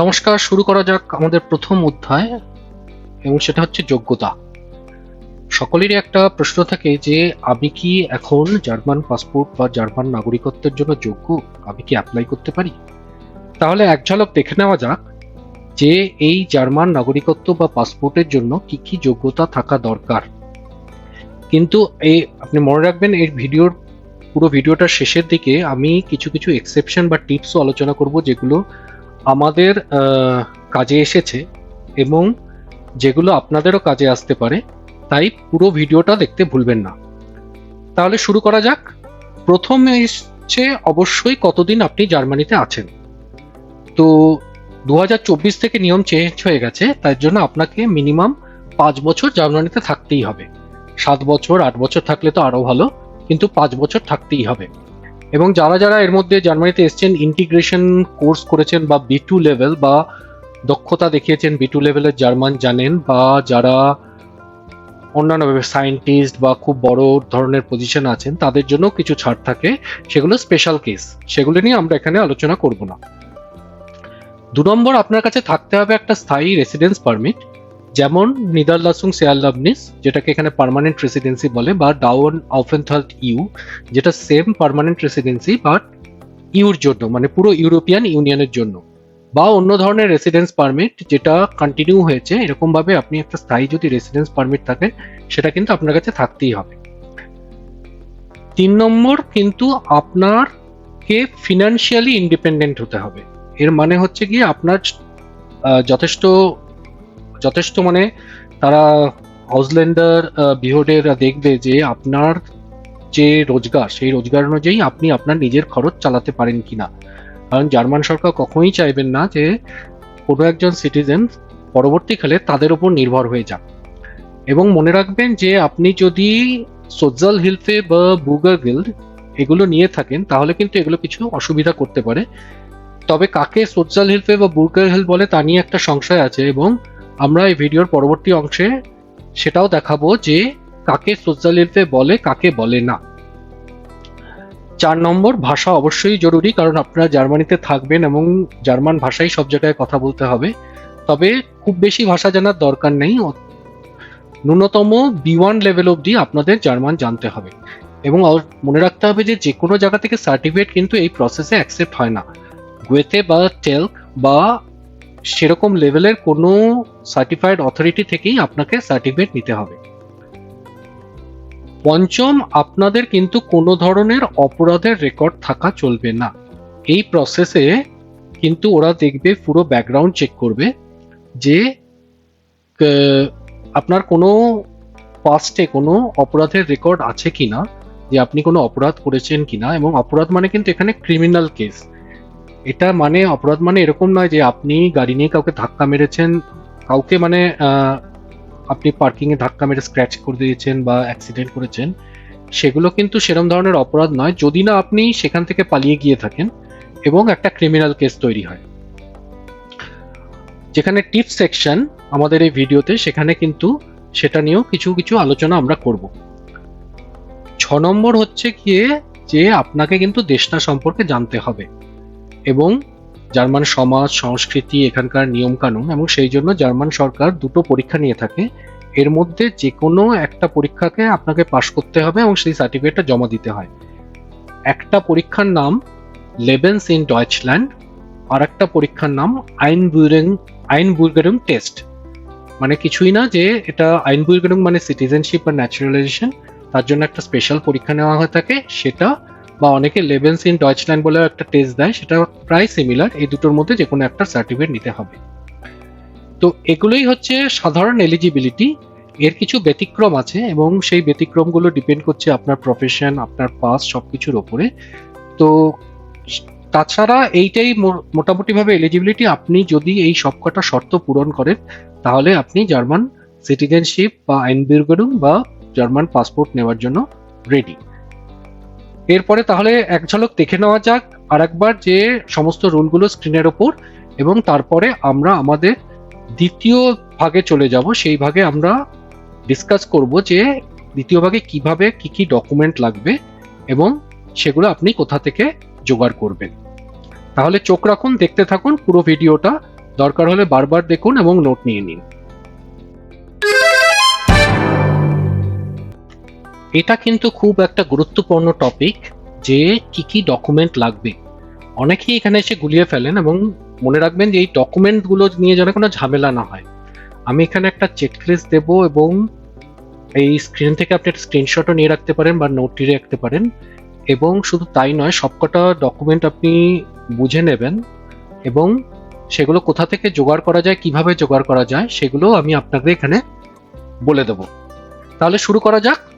নমস্কার, শুরু করা যাক আমাদের প্রথম অধ্যায়, এবং সেটা হচ্ছে যোগ্যতা। সকলেরই একটা প্রশ্ন থাকে যে, আমি কি এখন জার্মান পাসপোর্ট বা জার্মান নাগরিকত্বের জন্য যোগ্য? আমি কি অ্যাপ্লাই করতে পারি? তাহলে এক ঝলক দেখে নেওয়া যাক যে, এই জার্মান নাগরিকত্ব বা পাসপোর্টের জন্য কি কি যোগ্যতা থাকা দরকার। কিন্তু এই আপনি মনে রাখবেন এই ভিডিওর, পুরো ভিডিওটার শেষের দিকে আমি কিছু কিছু এক্সেপশন বা টিপসও আলোচনা করব যেগুলো আমাদের কাজে এসেছে এবং যেগুলো আপনাদেরও কাজে আসতে পারে, তাই পুরো ভিডিওটা দেখতে ভুলবেন না। তাহলে শুরু করা যাক। প্রথম এসছে অবশ্যই কতদিন আপনি জার্মানিতে আছেন। তো দু হাজার চব্বিশ থেকে নিয়ম চেঞ্জ হয়ে গেছে তার জন্য আপনাকে মিনিমাম পাঁচ বছর জার্মানিতে থাকতেই হবে। সাত বছর, আট বছর থাকলে তো আরও ভালো, কিন্তু পাঁচ বছর থাকতেই হবে। এবং যারা যারা এর মধ্যে জার্মানিতে এসছেন ইন্টিগ্রেশন কোর্স করেছেন বা বি টু লেভেল বা দক্ষতা দেখিয়েছেন বি টু লেভেলের জার্মান জানেন বা যারা অন্যান্য সায়েন্টিস্ট বা খুব বড় ধরনের পজিশন আছেন, তাদের জন্য কিছু ছাড় থাকে। সেগুলো স্পেশাল কেস সেগুলো নিয়ে আমরা এখানে আলোচনা করব না। দু নম্বর, আপনার কাছে থাকতে হবে একটা স্থায়ী রেসিডেন্স পারমিট যেমন নিদারলাসুং সেয়ারলাবনিস যেটাকে এখানে পার্মানেন্ট রেসিডেন্সি বলে, বা ডাউন অফেনথাল্ট ইউ, যেটা সেম পার্মানেন্ট রেসিডেন্সি বাট ইউর জন্য মানে পুরো ইউরোপিয়ান ইউনিয়নের জন্য। বা অন্য ধরনের রেসিডেন্স পারমিট যেটা কন্টিনিউ হয়েছে, এরকমভাবে আপনি একটা স্থায়ী যদি রেসিডেন্স পারমিট থাকে, সেটা কিন্তু আপনার কাছে থাকতেই হবে। তিন নম্বর, কিন্তু আপনারকে ফিনান্সিয়ালি ইন্ডিপেন্ডেন্ট হতে হবে। এর মানে হচ্ছে কি আপনার যথেষ্ট যথেষ্ট মানে তারা হাউসল্যান্ডার বিহোডেরা দেখবে যে আপনার যে রোজগার, সেই রোজগার অনুযায়ী আপনি আপনার নিজের খরচ চালাতে পারেন কিনা। কারণ জার্মান সরকার কখনোই চাইবেন না যে কোনো একজন সিটিজেন পরবর্তীকালে তাদের উপর নির্ভর হয়ে যান এবং মনে রাখবেন যে আপনি যদি সোজাল হিলফে বা বুগার গিল্ড এগুলো নিয়ে থাকেন, তাহলে কিন্তু এগুলো কিছু অসুবিধা করতে পারে। তবে কাকে সোজাল হিলফে বা বুর্গার হিল বলে তা নিয়ে একটা সংশয় আছে এবং আমরা এই ভিডিওর পরবর্তী অংশে সেটাও দেখাবো যে কাকে সোশ্যাল হেলথে বলে, কাকে বলে না। চার নম্বর, ভাষা অবশ্যই জরুরি, কারণ আপনারা জার্মানিতে থাকবেন এবং জার্মান ভাষাই সব জায়গায় কথা বলতে হবে। তবে খুব বেশি ভাষা জানার দরকার নেই। ন্যূনতম বি ওয়ান লেভেল অবধি আপনাদের জার্মান জানতে হবে। এবং মনে রাখতে হবে যে যে কোনো জায়গা থেকে সার্টিফিকেট কিন্তু এই প্রসেসে অ্যাকসেপ্ট হয় না। গুয়েতে বা টেলক বা সেরকম লেভেলের কোনো সার্টিফাইড অথরিটি থেকেই আপনাকে সার্টিফিকেট নিতে হবে। পঞ্চম, আপনাদের কিন্তু কোনো ধরনের অপরাধের রেকর্ড থাকা চলবে না। এই প্রসেসে কিন্তু ওরা দেখবে, পুরো ব্যাকগ্রাউন্ড চেক করবে যে, ক- আপনার কোনো পাস্টে কোনো অপরাধের রেকর্ড আছে কিনা, যে আপনি কোনো অপরাধ করেছেন কিনা, এবং অপরাধ মানে কিন্তু এখানে ক্রিমিনাল কেস এটা মানে অপরাধ মানে এরকম নয় যে আপনি গাড়ি নিয়ে কাউকে ধাক্কা মেরেছেন, কাউকে মানে আপনি পার্কিং এ ধাক্কা মেরে স্ক্র্যাচ করে দিয়েছেন বা অ্যাক্সিডেন্ট করেছেন, সেগুলো কিন্তু সেরকম ধরনের অপরাধ নয়। যদি না আপনি সেখান থেকে পালিয়ে গিয়ে থাকেন এবং একটা ক্রিমিনাল কেস তৈরি হয়। যেখানে টিপ সেকশন আমাদের এই ভিডিওতে, সেখানে কিন্তু সেটা নিয়েও কিছু কিছু আলোচনা আমরা করব। ছ নম্বর হচ্ছে গিয়ে যে আপনাকে কিন্তু দেশটা সম্পর্কে জানতে হবে। এবং জার্মান সমাজ, সংস্কৃতি, এখানকার নিয়ম কানুন এবং সেই জন্য জার্মান সরকার দুটো পরীক্ষা নিয়ে থাকে। এর মধ্যে যে কোনো একটা পরীক্ষাকে আপনাকে পাশ করতে হবে এবং সেই সার্টিফিকেটটা জমা দিতে হয়। একটা পরীক্ষার নাম লেবেন্স ইন ডয়েচল্যান্ড আর একটা পরীক্ষার নাম আইন বুরেং আইন বুলগারিং টেস্ট মানে কিছুই না যে এটা আইন বুলগারিং মানে সিটিজেনশিপ বা ন্যাচারালাইজেশন তার জন্য একটা স্পেশাল পরীক্ষা নেওয়া হয়ে থাকে। সেটা বা অনেকে লেভেন্স ইন ডয়েচল্যান্ড বলেও একটা টেস্ট দেয় সেটা প্রায় সিমিলার এই দুটোর মধ্যে যে কোনো একটা সার্টিফিকেট নিতে হবে। তো এগুলোই হচ্ছে সাধারণ এলিজিবিলিটি এর কিছু ব্যতিক্রম আছে এবং সেই ব্যতিক্রমগুলো ডিপেন্ড করছে আপনার প্রফেশন আপনার পাস সব কিছুর ওপরে। তো তাছাড়া এইটাই মোটামুটিভাবে এলিজিবিলিটি আপনি যদি এই সবকটা শর্ত পূরণ করেন, তাহলে আপনি জার্মান সিটিজেনশিপ বা আইনবিরগেরুং বা জার্মান পাসপোর্ট নেওয়ার জন্য রেডি এরপরে তাহলে এক ঝলক দেখে নেওয়া যাক আর একবার যে সমস্ত রুলগুলো স্ক্রিনের ওপর এবং তারপরে আমরা আমাদের দ্বিতীয় ভাগে চলে যাব। সেই ভাগে আমরা ডিসকাস করব যে দ্বিতীয় ভাগে কীভাবে কি কি ডকুমেন্ট লাগবে এবং সেগুলো আপনি কোথা থেকে জোগাড় করবেন। তাহলে চোখ রাখুন, দেখতে থাকুন, পুরো ভিডিওটা। দরকার হলে বারবার দেখুন এবং নোট নিয়ে নিন। এটা কিন্তু খুব একটা গুরুত্বপূর্ণ টপিক যে কি কি ডকুমেন্ট লাগবে। অনেকেই এখানে এসে গুলিয়ে ফেলেন এবং মনে রাখবেন যে এই ডকুমেন্টগুলো নিয়ে যেন কোনো ঝামেলা না হয়। আমি এখানে একটা চেকলিস্ট দেব এবং এই স্ক্রিন থেকে আপনি একটা স্ক্রিনশটও নিয়ে রাখতে পারেন বা নোট নিয়ে রাখতে পারেন এবং শুধু তাই নয়, সবকটা ডকুমেন্ট আপনি বুঝে নেবেন এবং সেগুলো কোথা থেকে জোগাড় করা যায়, কীভাবে জোগাড় করা যায়, সেগুলো আমি আপনাকে এখানে বলে দেব। তাহলে শুরু করা যাক।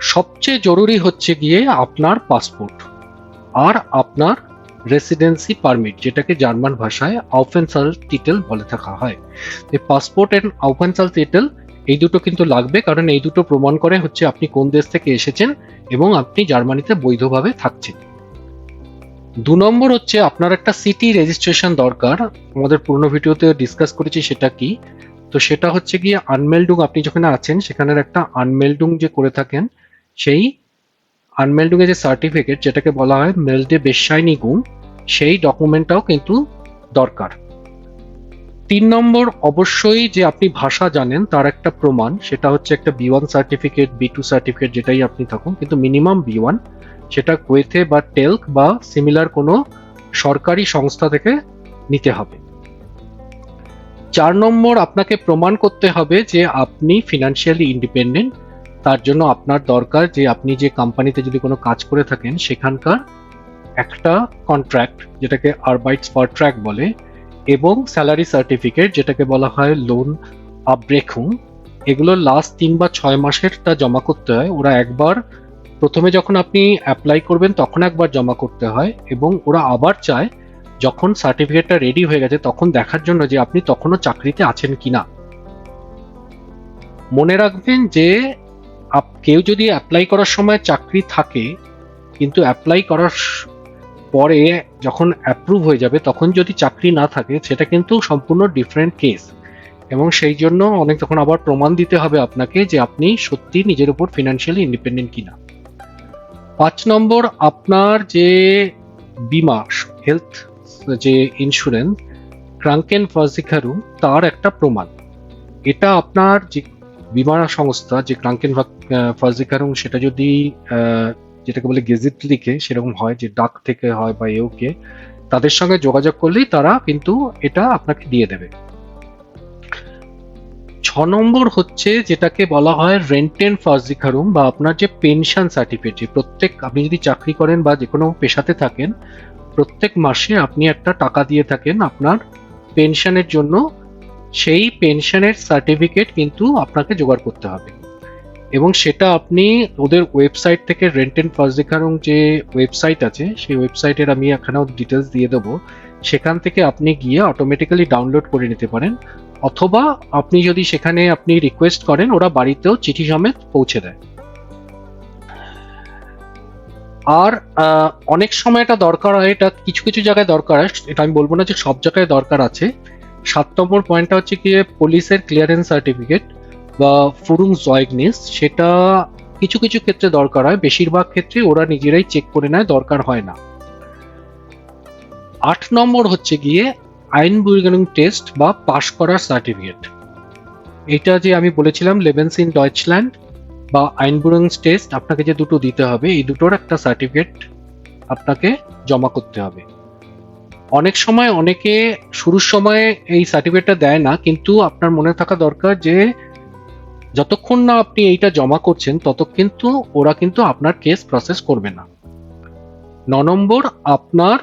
সবচেয়ে জরুরি হচ্ছে গিয়ে আপনার পাসপোর্ট আর আপনার রেসিডেন্সি পারমিট যেটাকে জার্মান ভাষায় আউফেন্সাল টিটেল বলে থাকা হয়। এই পাসপোর্ট অ্যান্ড আউফেন্সাল টিটেল এই দুটো কিন্তু লাগবে, কারণ এই দুটো প্রমাণ করে হচ্ছে আপনি কোন দেশ থেকে এসেছেন এবং আপনি জার্মানিতে বৈধভাবে থাকছেন। দু নম্বর হচ্ছে আপনার একটা সিটি রেজিস্ট্রেশন দরকার। আমাদের পুরনো ভিডিওতে ডিসকাস করেছি সেটা কি? তো সেটা হচ্ছে গিয়ে আনমেলডুং আপনি যেখানে আছেন, সেখানের একটা আনমেলডুং যে করে থাকেন সেই আনমেলডুং এর যে সার্টিফিকেট যেটাকে বলা হয় মেলডে বেশাইনিগুং সেই ডকুমেন্টটাও কিন্তু দরকার। তিন নম্বর, অবশ্যই যে আপনি ভাষা জানেন, তার একটা প্রমাণ, সেটা হচ্ছে একটা B one certificate B two certificate যেটাই আপনি থাকুন, কিন্তু মিনিমাম বি ওয়ান সেটা কুয়েথে বা টেলক বা সিমিলার কোনো সরকারি সংস্থা থেকে নিতে হবে। চার নম্বর, আপনাকে প্রমাণ করতে হবে যে আপনি ফিনান্সিয়ালি ইন্ডিপেন্ডেন্ট তার জন্য আপনার দরকার যে আপনি যে কোম্পানিতে যদি কোনো কাজ করে থাকেন, সেখানকার একটা কন্ট্রাক্ট যেটাকে আরবাইটস ট্র্যাক বলে, এবং স্যালারি সার্টিফিকেট যেটাকে বলা হয় লোন আপব্রেকুং এগুলো লাস্ট তিন বা ছয় মাসেরটা জমা করতে হয়। ওরা একবার প্রথমে যখন আপনি অ্যাপ্লাই করবেন, তখন একবার জমা করতে হয়, এবং ওরা আবার চায় যখন সার্টিফিকেটটা রেডি হয়ে গেছে, তখন দেখার জন্য যে আপনি তখনও চাকরিতে আছেন কিনা। মনে রাখবেন যে কেউ যদি অ্যাপ্লাই করার সময় চাকরি থাকে, কিন্তু অ্যাপ্লাই করার পরে যখন অ্যাপ্রুভ হয়ে যাবে, তখন যদি চাকরি না থাকে, সেটা কিন্তু সম্পূর্ণ ডিফারেন্ট কেস এবং সেই জন্য অনেক তখন আবার প্রমাণ দিতে হবে আপনাকে যে আপনি সত্যি নিজের উপর ফিনান্সিয়ালি ইন্ডিপেন্ডেন্ট কিনা। পাঁচ নম্বর, আপনার যে বিমা হেলথ যে ইন্স্যুরেন্স ক্রাঙ্কেন ফাজিকারু তার একটা প্রমাণ। এটা আপনার যে বিমা সংস্থা যে ক্রাঙ্কেন ফাজিকারুং সেটা যদি যেটাকে বলে গেজেট লিখে সেরকম হয়, যে ডাক থেকে হয় বা এওকে, তাদের সঙ্গে যোগাযোগ করলেই তারা কিন্তু এটা আপনাকে দিয়ে দেবে। ছ নম্বর হচ্ছে যেটাকে বলা হয় রেন্টেন ফাজিকারুম বা আপনার যে পেনশন সার্টিফিকেট, যে প্রত্যেক আপনি যদি চাকরি করেন বা যে কোনো পেশাতে থাকেন, প্রত্যেক মাসে আপনি একটা টাকা দিয়ে থাকেন আপনার পেনশনের জন্য। সেই পেনশনের সার্টিফিকেট কিন্তু আপনাকে জোগাড় করতে হবে। এবং সেটা আপনি ওদের ওয়েবসাইট থেকে রেন্ট এন্ড ফার্জিকারং যে ওয়েবসাইট আছে, সেই ওয়েবসাইটের আমি এখানেও ডিটেলস দিয়ে দেবো। সেখান থেকে আপনি গিয়ে অটোমেটিক্যালি ডাউনলোড করে নিতে পারেন। অথবা আপনি যদি সেখানে আপনি রিকোয়েস্ট করেন, ওরা বাড়িতেও চিঠি সমেত পৌঁছে দেয়। আর অনেক সময় এটা দরকার হয়, এটা কিছু কিছু জায়গায় দরকার হয়, এটা আমি বলব না যে সব জায়গায় দরকার আছে। সাত নম্বর পয়েন্টটা হচ্ছে কি পুলিশের ক্লিয়ারেন্স সার্টিফিকেট বা ফুরুং জয়গনিস সেটা কিছু কিছু ক্ষেত্রে দরকার হয়। বেশিরভাগ ক্ষেত্রে ওরা নিজেরাই চেক করে নেয়, দরকার হয় না। আট নম্বর হচ্ছে গিয়ে আইন বুইগানিং টেস্ট বা পাশ করার সার্টিফিকেট এটা যে আমি বলেছিলাম লেভেন্স ইন ডয়েচল্যান্ড বা আইন আইনবুরিং টেস্ট আপনাকে যে দুটো দিতে হবে, এই দুটোর একটা সার্টিফিকেট আপনাকে জমা করতে হবে। অনেক সময় অনেকে শুরুর সময় এই সার্টিফিকেটটা দেয় না, কিন্তু আপনার মনে থাকা দরকার যে যতক্ষণ না আপনি এইটা জমা করছেন তত কিন্তু ওরা কিন্তু আপনার কেস প্রসেস করবে না। ন নম্বর, আপনার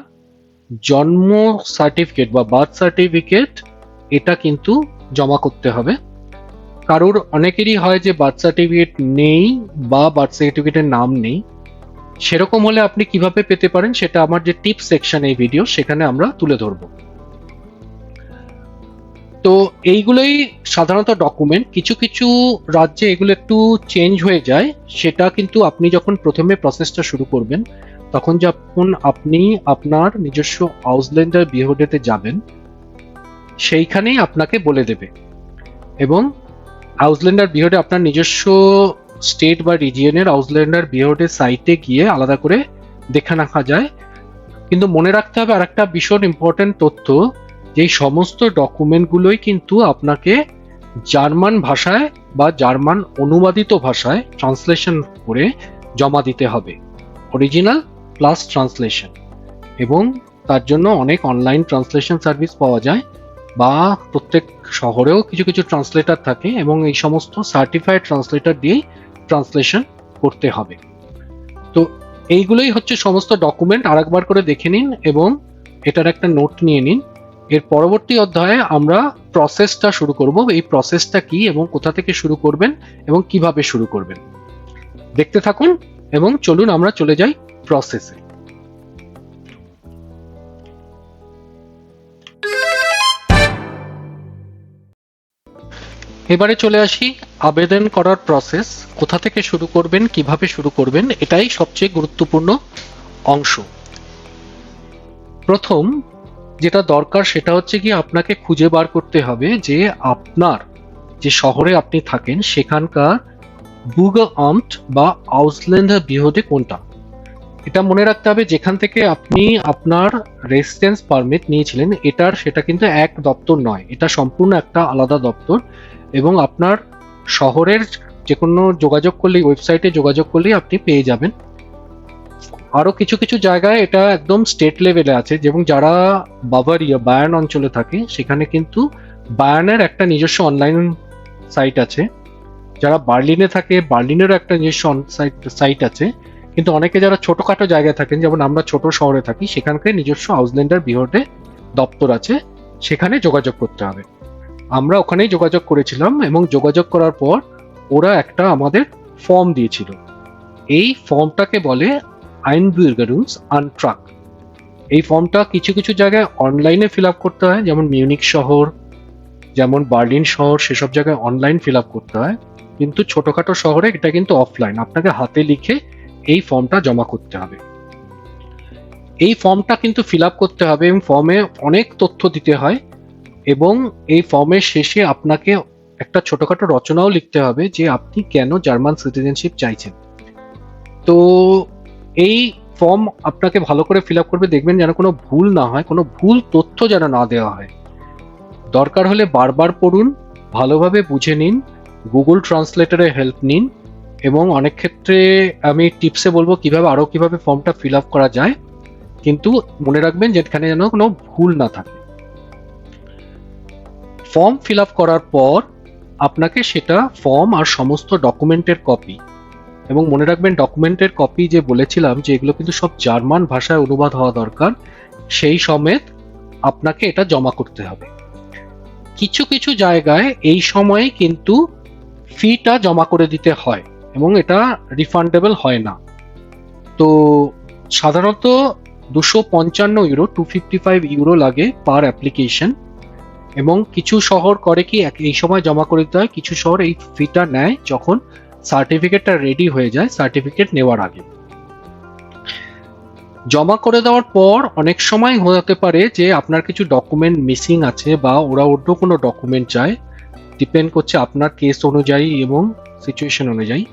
জন্ম সার্টিফিকেট বা বার্থ সার্টিফিকেট এটা কিন্তু জমা করতে হবে। কারোর অনেকেরই হয় যে বার্থ সার্টিফিকেট নেই বা বার্থ সার্টিফিকেটের নাম নেই। সেরকম হলে আপনি কীভাবে পেতে পারেন সেটা আমার যে টিপ সেকশন এই ভিডিও, সেখানে আমরা তুলে ধরবো। তো এইগুলোই সাধারণত ডকুমেন্ট। কিছু কিছু রাজ্যে এগুলো একটু চেঞ্জ হয়ে যায়। সেটা কিন্তু আপনি যখন প্রথমে প্রসেসটা শুরু করবেন, তখন যখন আপনি আপনার নিজস্ব আউসল্যান্ডার বিহোডেতে যাবেন, সেইখানেই আপনাকে বলে দেবে। এবং আউসল্যান্ডার বিহোডে আপনার নিজস্ব স্টেট বা রিজিয়নের আউসল্যান্ডার বিহোডের সাইটে গিয়ে আলাদা করে দেখে রাখা যায়। কিন্তু মনে রাখতে হবে আর একটা ভীষণ ইম্পর্টেন্ট তথ্য, যে সমস্ত ডকুমেন্টগুলোই কিন্তু আপনাকে জার্মান ভাষায় বা জার্মান অনুবাদিত ভাষায় ট্রান্সলেশন করে জমা দিতে হবে। অরিজিনাল প্লাস ট্রান্সলেশন এবং তার জন্য অনেক অনলাইন ট্রান্সলেশন সার্ভিস পাওয়া যায় বা প্রত্যেক শহরেও কিছু কিছু ট্রান্সলেটার থাকে এবং এই সমস্ত সার্টিফাইড ট্রান্সলেটর দিয়েই ট্রান্সলেশন করতে হবে। তো এইগুলোই হচ্ছে সমস্ত ডকুমেন্ট আরেকবার করে দেখে নিন এবং এটার একটা নোট নিয়ে নিন। এর পরবর্তী অধ্যায়ে আমরা প্রসেসটা শুরু করব, এই প্রসেসটা কি এবং কোথা থেকে শুরু করবেন এবং কীভাবে শুরু করবেন। দেখতে থাকুন এবং চলুন আমরা চলে যাই প্রসেসে। এবারে চলে আসি আবেদন করার প্রসেস কোথা থেকে শুরু করবেন, কীভাবে শুরু করবেন, এটাই সবচেয়ে গুরুত্বপূর্ণ অংশ। প্রথম যেটা দরকার সেটা হচ্ছে কি আপনাকে খুঁজে বার করতে হবে যে আপনার যে শহরে আপনি থাকেন সেখানকার বুগা আমট বা আউসল্যান্ড বিহদে কোনটা। এটা মনে রাখতে হবে যেখান থেকে আপনি আপনার রেসিডেন্স পারমিট নিয়েছিলেন, এটার সেটা কিন্তু এক দপ্তর নয়, এটা সম্পূর্ণ একটা আলাদা দপ্তর। এবং আপনার শহরের যে কোনো যোগাযোগ করলেই ওয়েবসাইটে যোগাযোগ করলেই আপনি পেয়ে যাবেন। আরও কিছু কিছু জায়গায় এটা একদম স্টেট লেভেলে আছে যেমন যারা বাভারিয়া, বায়ান অঞ্চলে থাকে, সেখানে কিন্তু বায়ানের একটা নিজস্ব অনলাইন সাইট আছে। যারা বার্লিনে থাকে, বার্লিনেরও একটা নিজস্ব সাইট সাইট আছে। কিন্তু অনেকে যারা ছোটোখাটো জায়গায় থাকেন, যেমন আমরা ছোট শহরে থাকি, সেখানকার নিজস্ব আউসল্যান্ডার বিহটে দপ্তর আছে, সেখানে যোগাযোগ করতে হবে। আমরা ওখানেই যোগাযোগ করেছিলাম এবং যোগাযোগ করার পর ওরা একটা আমাদের ফর্ম দিয়েছিল। এই ফর্মটাকে বলে আইন আইনবিউগারুন্স আনট্রাক এই ফর্মটা কিছু কিছু জায়গায় অনলাইনে ফিল আপ করতে হয়, যেমন মিউনিক শহর, যেমন বার্লিন শহর, সেসব জায়গায় অনলাইন ফিল আপ করতে হয়। কিন্তু ছোটোখাটো শহরে এটা কিন্তু অফলাইন আপনাকে হাতে লিখে এই ফর্মটা জমা করতে হবে। এই ফর্মটা কিন্তু ফিল আপ করতে হবে এবং ফর্মে অনেক তথ্য দিতে হয়। এবং এই ফর্মের শেষে আপনাকে একটা ছোটখাটো রচনাও লিখতে হবে যে আপনি কেন জার্মান সিটিজেনশিপ চাইছেন। তো এই ফর্ম আপনাকে ভালো করে ফিল আপ করবে, দেখবেন যেন কোনো ভুল না হয়, কোনো ভুল তথ্য যেন না দেওয়া হয়। দরকার হলে বারবার পড়ুন, ভালোভাবে বুঝে নিন, গুগল ট্রান্সলেটরে হেল্প নিন এবং অনেক ক্ষেত্রে আমি টিপসে বলব কীভাবে, আরও কীভাবে ফর্মটা ফিল আপ করা যায়। কিন্তু মনে রাখবেন যেখানে যেন কোনো ভুল না থাকে। ফর্ম ফিল করার পর আপনাকে সেটা ফর্ম আর সমস্ত ডকুমেন্টের কপি এবং মনে রাখবেন ডকুমেন্টের কপি যে বলেছিলাম যে এগুলো কিন্তু সব জার্মান ভাষায় অনুবাদ হওয়া দরকার, সেই সমেত আপনাকে এটা জমা করতে হবে। কিছু কিছু জায়গায় এই সময়ে কিন্তু ফিটা জমা করে দিতে হয়, এবং এটা রিফান্ডেবল হয় না। তো সাধারণত দুশো পঞ্চান্ন euro two fifty five euro লাগে পার অ্যাপ্লিকেশন এবং কিছু শহর করে কি এই সময় জমা করে দিতে হয়, কিছু শহর এই ফিটা নেয় যখন সার্টিফিকেটটা রেডি হয়ে যায় সার্টিফিকেট নেওয়ার আগে। জমা করে দেওয়ার পর অনেক সময় হতে পারে যে আপনার কিছু ডকুমেন্ট মিসিং আছে বা ওরা অন্য কোনো ডকুমেন্ট চায় ডিপেন্ড করছে আপনার কেস অনুযায়ী এবং সিচুয়েশন অনুযায়ী।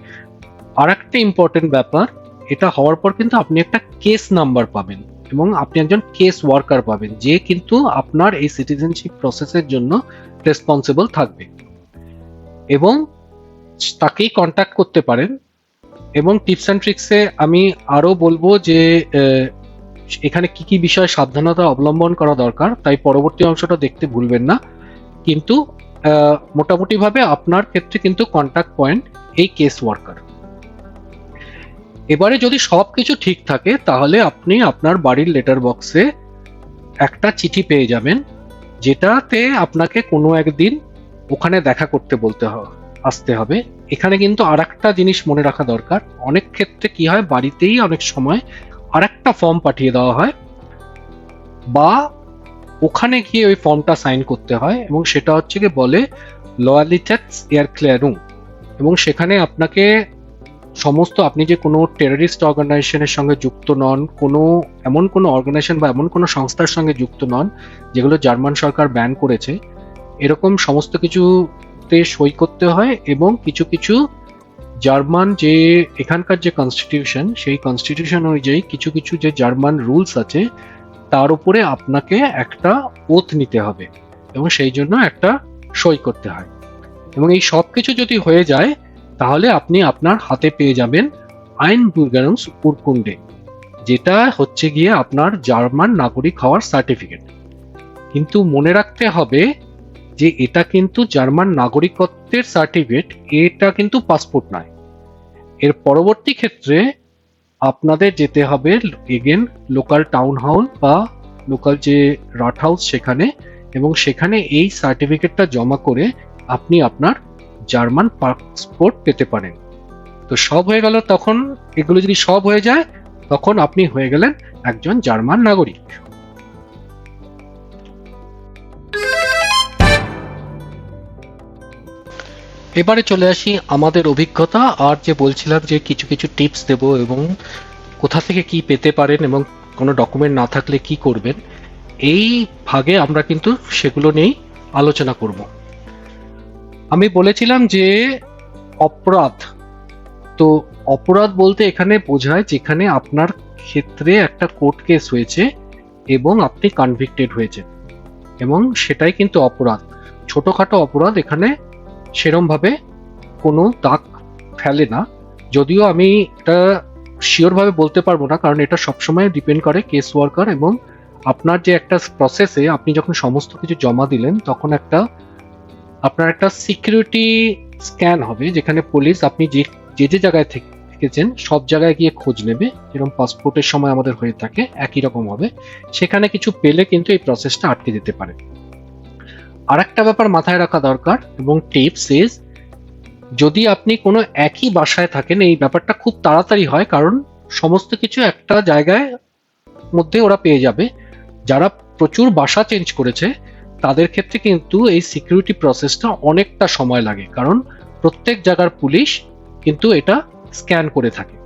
আর একটা ইম্পর্টেন্ট ব্যাপার, এটা হওয়ার পর কিন্তু আপনি একটা কেস নাম্বার পাবেন। এবং আপনি একজন কেস ওয়ার্কার পাবেন, যে কিন্তু আপনার এই সিটিজেনশিপ প্রসেসের জন্য রেসপন্সিবল থাকবে। এবং তাকেই কন্ট্যাক্ট করতে পারেন। এবং টিপস অ্যান্ড ট্রিক্সে আমি আরও বলব যে এখানে কি কি বিষয়ে সাবধানতা অবলম্বন করা দরকার, তাই পরবর্তী অংশটা দেখতে ভুলবেন না। কিন্তু মোটামুটিভাবে আপনার ক্ষেত্রে কিন্তু কন্ট্যাক্ট পয়েন্ট এই কেস ওয়ার্কার এবারে যদি সব কিছু ঠিক থাকে, তাহলে আপনি আপনার বাড়ির লেটার বক্সে একটা চিঠি পেয়ে যাবেন, যেটাতে আপনাকে কোনো একদিন ওখানে দেখা করতে বলতে হবে আসতে হবে। এখানে কিন্তু আর একটা জিনিস মনে রাখা দরকার। অনেক ক্ষেত্রে কি হয়, বাড়িতেই অনেক সময় আর একটা ফর্ম পাঠিয়ে দেওয়া হয় বা ওখানে গিয়ে ওই ফর্মটা সাইন করতে হয় এবং সেটা হচ্ছে কি বলে লয়ালিটেক্স এয়ার ক্লিয়ারুম এবং সেখানে আপনাকে সমস্ত আপনি যে কোনো টেররিস্ট অর্গানাইজেশনের সঙ্গে যুক্ত নন, কোনো, এমন কোনো অর্গানাইজেশন বা এমন কোনো সংস্থার সঙ্গে যুক্ত নন, যেগুলো জার্মান সরকার ব্যান করেছে, এরকম সমস্ত কিছুতে সই করতে হয় এবং কিছু কিছু জার্মান যে এখানকার যে কনস্টিটিউশন সেই কনস্টিটিউশন অনুযায়ী কিছু কিছু যে জার্মান রুলস আছে, তার উপরে আপনাকে একটা ওথ নিতে হবে এবং সেই জন্য একটা সই করতে হয়। এবং এই সব কিছু যদি হয়ে যায় তাহলে আপনি আপনার হাতে পেয়ে যাবেন আইন বুগারংস উরকুন্ডে যেটা হচ্ছে গিয়ে আপনার জার্মান নাগরিক হওয়ার সার্টিফিকেট কিন্তু মনে রাখতে হবে যে এটা কিন্তু জার্মান নাগরিকত্বের সার্টিফিকেট এটা কিন্তু পাসপোর্ট নয়। এর পরবর্তী ক্ষেত্রে আপনাদের যেতে হবে এগেন লোকাল টাউন হল বা লোকাল যে রাট হাউস সেখানে, এবং সেখানে এই সার্টিফিকেটটা জমা করে আপনি আপনার জার্মান পাসপোর্ট পেতে পারেন। তো সব হয়ে গেল তখন, এগুলো যদি সব হয়ে যায়, তখন আপনি হয়ে গেলেন একজন জার্মান নাগরিক। এবারে চলে আসি আমাদের অভিজ্ঞতা, আর যে বলছিলাম যে কিছু কিছু টিপস দেব এবং কোথা থেকে কি পেতে পারেন এবং কোনো ডকুমেন্ট না থাকলে কি করবেন, এই ভাগে আমরা কিন্তু সেগুলো নিয়েই আলোচনা করব। আমি বলেছিলাম যে অপরাধ। তো অপরাধ বলতে এখানে বোঝায় যেখানে আপনার ক্ষেত্রে একটা কোর্ট কেস হয়েছে এবং আপনি কনভিক্টেড হয়েছে এবং সেটাই কিন্তু অপরাধ। ছোটখাটো অপরাধ এখানে সেরমভাবে কোনো দাগ ফেলে না। যদিও আমি এটা শিওরভাবে বলতে পারব না, কারণ এটা সবসময় ডিপেন্ড করে কেস ওয়ার্কার এবং আপনার যে একটা প্রসেসে আপনি যখন সমস্ত কিছু জমা দিলেন, তখন একটা আপনার একটা সিকিউরিটি স্ক্যান হবে, যেখানে পুলিশ আপনি যে যে যে জায়গায় থেকে- থেকেছেন, সব জায়গায় গিয়ে খোঁজ নেবে। যেরকম পাসপোর্টের সময় আমাদের হয়ে থাকে, একই রকম হবে। সেখানে কিছু পেলে কিন্তু এই প্রসেসটা আটকে যেতে পারে। আর একটা ব্যাপার মাথায় রাখা দরকার এবং টিপস ইজ যদি আপনি কোনো একই বাসায় থাকেন, এই ব্যাপারটা খুব তাড়াতাড়ি হয়, কারণ সমস্ত কিছু একটা জায়গায় মধ্যে ওরা পেয়ে যাবে। যারা প্রচুর বাসা চেঞ্জ করেছে তাদের ক্ষেত্রে কিন্তু এই সিকিউরিটি প্রসেসটা অনেকটা সময় লাগে, কারণ প্রত্যেক জায়গার পুলিশ কিন্তু এটা স্ক্যান করে থাকে।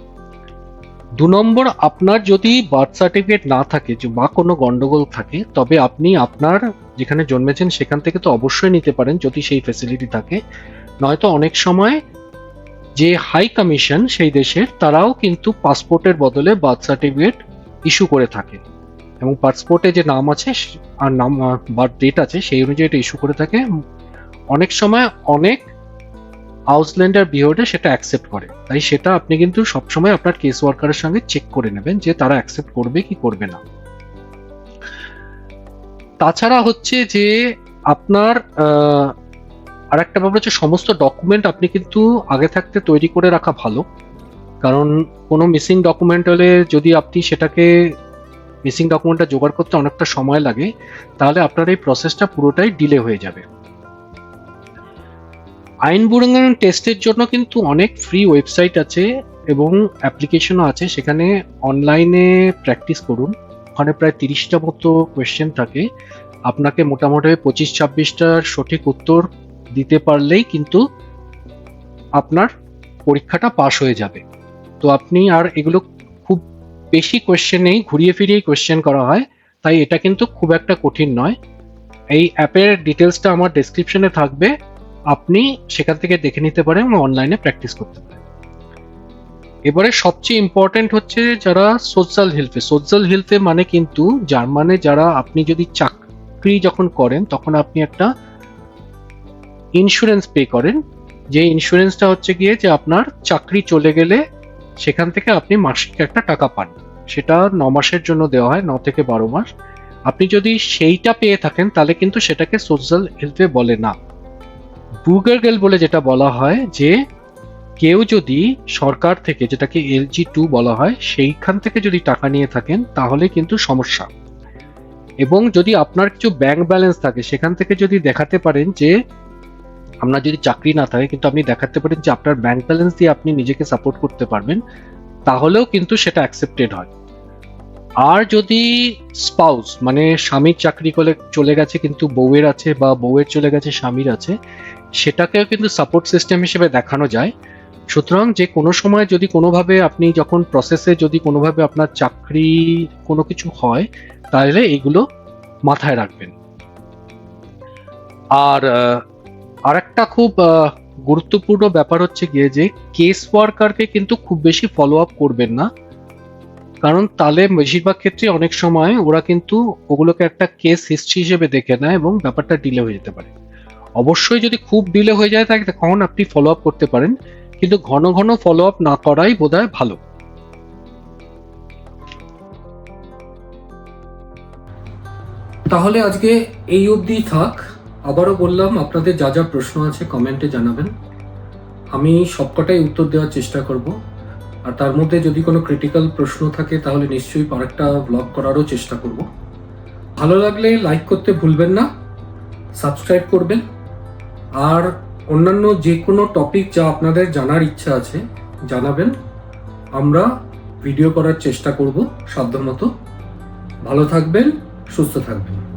দু নম্বর, আপনার যদি বার্থ সার্টিফিকেট না থাকে বা কোনো গন্ডগোল থাকে, তবে আপনি আপনার যেখানে জন্মেছেন সেখান থেকে তো অবশ্যই নিতে পারেন যদি সেই ফেসিলিটি থাকে। নয়তো অনেক সময় যে হাই কমিশন সেই দেশের, তারাও কিন্তু পাসপোর্টের বদলে বার্থ সার্টিফিকেট ইস্যু করে থাকে। এবং পাসপোর্টে যে নাম আছে আর নাম বার্থ ডেট আছে, সেই অনুযায়ী এটা ইস্যু করে থাকে। অনেক সময় অনেক আউসল্যান্ডার বিহেভিয়ার সেটা অ্যাকসেপ্ট করে। তাই সেটা আপনি কিন্তু সবসময় আপনার কেস ওয়ার্কারের সঙ্গে চেক করে নেবেন যে তারা অ্যাকসেপ্ট করবে কি করবে না। তাছাড়া হচ্ছে যে আপনার আর একটা ব্যাপার হচ্ছে সমস্ত ডকুমেন্ট আপনি কিন্তু আগে থাকতে তৈরি করে রাখা ভালো। কারণ কোনো মিসিং ডকুমেন্ট হলে যদি আপনি সেটাকে মিসিং ডকুমেন্টটা জোগাড় করতে অনেকটা সময় লাগে, তাহলে আপনার এই প্রসেসটা পুরোটাই ডিলে হয়ে যাবে। আইন বুড়াঙ্গন টেস্টের জন্য কিন্তু অনেক ফ্রি ওয়েবসাইট আছে এবং অ্যাপ্লিকেশনও আছে, সেখানে অনলাইনে প্র্যাকটিস করুন। ওখানে প্রায় তিরিশটা মতো কোয়েশ্চেন থাকে। আপনাকে মোটামুটি পঁচিশ ছাব্বিশটার সঠিক উত্তর দিতে পারলেই কিন্তু আপনার পরীক্ষাটা পাশ হয়ে যাবে। তো আপনি আর এগুলো বেশি কোয়েশ্চেন নেই ঘুরিয়ে ফিরিয়ে কোয়েশ্চেন করা হয়, তাই এটা কিন্তু খুব একটা কঠিন নয়। এই অ্যাপের ডিটেলসটা আমার ডেসক্রিপশনে থাকবে, আপনি সেখান থেকে দেখে নিতে পারেন এবং অনলাইনে প্র্যাকটিস করতে পারেন। এবারে সবচেয়ে ইম্পর্টেন্ট হচ্ছে যারা সোশ্যাল হেলথে সোশ্যাল হেলথে মানে কিন্তু জার্মানে যারা আপনি যদি চাকরি যখন করেন, তখন আপনি একটা ইন্স্যুরেন্স পে করেন। যে ইন্স্যুরেন্সটা হচ্ছে গিয়ে যে আপনার চাকরি চলে গেলে সেখান থেকে আপনি মাসিক একটা টাকা পান। সেটা ন মাসের জন্য দেওয়া হয়, ন থেকে বারো মাস। আপনি যদি সেইটা পেয়ে থাকেন, তাহলে কিন্তু সেটাকে সোশ্যাল হেলথে বলে না। বুগারগেল বলে যেটা বলা হয় যে, কেউ যদি সরকার থেকে যেটাকে এলজি টু বলা হয়, সেইখান থেকে যদি টাকা নিয়ে থাকেন, তাহলে কিন্তু সমস্যা। এবং যদি আপনার কিছু ব্যাংক ব্যালেন্স থাকে, সেখান থেকে যদি দেখাতে পারেন যে আপনার যদি চাকরি না থাকে, কিন্তু আপনি দেখাতে পারেন যে আপনার ব্যাংক ব্যালেন্স দিয়ে আপনি নিজেকে সাপোর্ট করতে পারবেন, তাহলেও কিন্তু সেটা অ্যাকসেপ্টেড হয়। আর যদি স্পাউস মানে স্বামীর চাকরি করে চলে গেছে কিন্তু বউয়ের আছে বা বউয়ের চলে গেছে, স্বামীর আছে, সেটাকেও কিন্তু সাপোর্ট সিস্টেম হিসেবে দেখানো যায়। সুতরাং যে কোনো সময় যদি কোনোভাবে আপনি যখন প্রসেসে যদি কোনোভাবে আপনার চাকরি কোনো কিছু হয়, তাহলে এগুলো মাথায় রাখবেন। আর আর একটা খুব গুরুত্বপূর্ণ ব্যাপার হচ্ছে গিয়ে যে কেস ওয়ার্কারকে কিন্তু খুব বেশি ফলো আপ করবেন না। কারণ তাহলে বেশিরভাগ ক্ষেত্রে অনেক সময় ওরা কিন্তু ওগুলোকে একটা কেস হিস্ট্রি হিসেবে দেখে নেয় এবং ব্যাপারটা ডিলে হয়ে যেতে পারে। অবশ্যই যদি খুব ডিলে হয়ে যায় তাহলে তখন আপনি ফলো আপ করতে পারেন, কিন্তু ঘন ঘন ফলো আপ না করাই বোধহয় ভালো। তাহলে আজকে এই অবধি থাক। আবারও বললাম, আপনাদের যা যা প্রশ্ন আছে কমেন্টে জানাবেন। আমি সবকটাই উত্তর দেওয়ার চেষ্টা করব। আর তার মধ্যে যদি কোনো ক্রিটিক্যাল প্রশ্ন থাকে, তাহলে নিশ্চয়ই আরেকটা ব্লগ করারও চেষ্টা করব। ভালো লাগলে লাইক করতে ভুলবেন না সাবস্ক্রাইব করবেন। আর অন্যান্য যে কোনো টপিক যা আপনাদের জানার ইচ্ছা আছে, জানাবেন। আমরা ভিডিও করার চেষ্টা করব সাধ্যমতো। ভালো থাকবেন, সুস্থ থাকবেন।